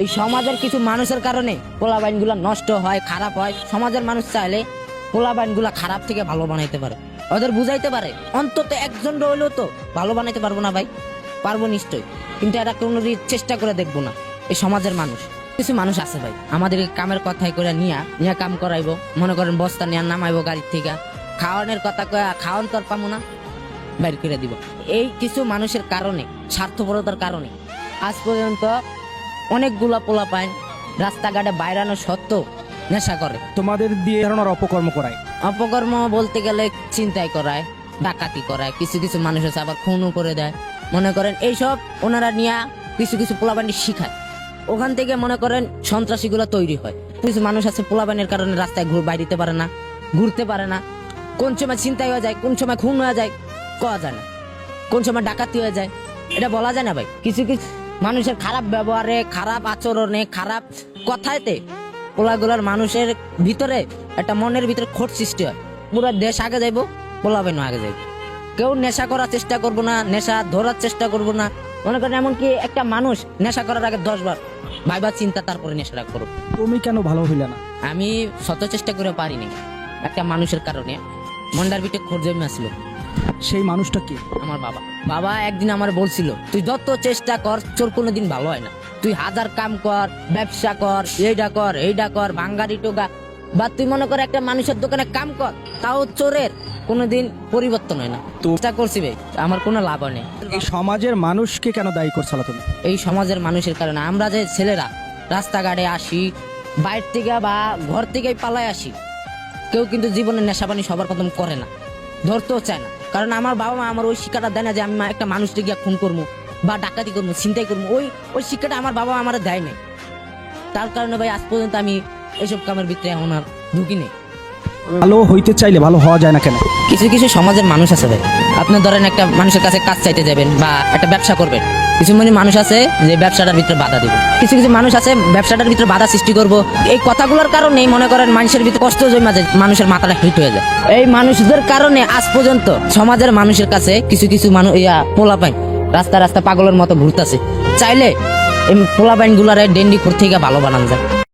এই সমাজের কিছু মানুষের কারণে পোলাবাইনগুলা নষ্ট হয়, খারাপ হয়। সমাজের মানুষ চাইলে পোলাবাইনগুলা খারাপ থেকে ভালো বানাইতে পারে। ওদের বুঝাইতে পারে, অন্তত একজন রইলেও তো ভালো বানাইতে পারব না ভাই। পারব নিশ্চয়ই, কিন্তু এটা কোনো চেষ্টা করে দেখব না। এই সমাজের মানুষ, কিছু মানুষ আছে ভাই। আমাদের কামের কথাই করে নিয়া নিয়া কাম করাইবো। মনে করেন বস্তা নিয়ে নামাইবো গাড়ির থেকে। খাওয়ানোর কথা কয়া খাওয়ান তো আর পাবো না বাইর করে দিব। এই কিছু মানুষের কারণে, স্বার্থপরতার কারণে আজ পর্যন্ত অনেকগুলা পোলা পায় রাস্তাঘাটে বাইরানো সত্ত্বেও নেশা করে। তোমাদের দিয়ে ধরনের অপকর্ম করায়? অপকর্ম বলতে গেলে চিন্তাই করায় ডাকাতি করায় কিছু কিছু মানুষ আছে আবার খুনও করে দেয়। মনে করেন এইসব ওনারা নিয়ে কিছু কিছু পোলাবানি শিখায়। ওখান থেকে মনে করেন সন্ত্রাসীগুলো তৈরি হয়। কিছু মানুষ আছে পোলাবানের কারণে রাস্তায় ঘুর বাইরিতে পারে না ঘুরতে পারে না। কোন সময় চিন্তাই হয়ে যায় কোন সময় খুন হয়ে যায় কওয়া যায় না। কোন সময় ডাকাতি হয়ে যায় এটা বলা যায় না ভাই। কিছু কিছু মানুষের খারাপ ব্যবহারে খারাপ আচরণে খারাপ কথাতে পোলাগুলার মানুষের ভিতরে একটা মনের ভিতরে খোট সৃষ্টি হয়। পুরো দেশ আগে যাইব পোলাবেন আগে যাইব। কেউ নেশা করার চেষ্টা করব না নেশা ধরার চেষ্টা করব না। মনে করেন এমনকি একটা মানুষ নেশা করার আগে দশ বার ভাইবা চিন্তা তারপরে নেশাটা করো তুমি কেন ভালো হইলে না? আমি শত চেষ্টা করে পারিনি। একটা মানুষের কারণে। মন্ডার ভিতরে খোঁজ জমে আসলো। সেই মানুষটা কি? আমার বাবা। বাবা একদিন আমার বলছিল তুই যত চেষ্টা কর তোর কোনোদিন ভালো হয় না। তুই হাজার কাম কর ব্যবসা কর এইটা কর এইটা কর ভাঙ্গারি টোকা বা তুই মনে কর একটা মানুষের দোকানে কাম কর তাও চোরের কোনোদিন পরিবর্তন হয় না। চেষ্টা করছি ভাই আমার কোনো লাভ হয় না এই সমাজের মানুষকে কেন দায়ী করছ তুমি? এই সমাজের মানুষের কারণে আমরা যে ছেলেরা রাস্তাঘাটে আসি বাইরে থেকে বা ঘর থেকে পালায় আসি কেউ কিন্তু জীবনে নেশা পানি সবার প্রথম করে না ধরতেও চায় না। কারণ আমার বাবা মা আমার ওই শিক্ষাটা দেয় না যে আমি একটা মানুষকে গিয়ে খুন করব বা ডাকাতি করব চিন্তাই করব। ওই ওই শিক্ষাটা আমার বাবা আমার দেয় নাই। তার কারণে ভাই আজ পর্যন্ত আমি এসব কামের ভিতরে এখন আর ঢুকি নেই। ভালো হইতে চাইলে ভালো হওয়া যায় না কেন? কিছু কিছু সমাজের মানুষ আছে ভাই। আপনি ধরেন একটা মানুষের কাছে কাজ চাইতে যাবেন বা একটা ব্যবসা করবেন। কিছু মানে মানুষ আছে যে ব্যবসাটার ভিতরে বাধা দিবে। কিছু কিছু মানুষ আছে ব্যবসাটার ভিতরে বাধা সৃষ্টি করব। এই কথাগুলোর কারণেই মনে করেন মানুষের ভিতরে কষ্ট জমা যায়, মানুষের মাথাটা হিট হয়ে যায়। এই মানুষদের কারণে আজ পর্যন্ত সমাজের মানুষের কাছে কিছু কিছু মানুষ ইয়া পোলা পাই রাস্তা রাস্তা পাগলের মতো ঘুরতেছে। চাইলে এই পোলা পাইন গুলারে ডেন্ডি থেকে ভালো বানানো যায়।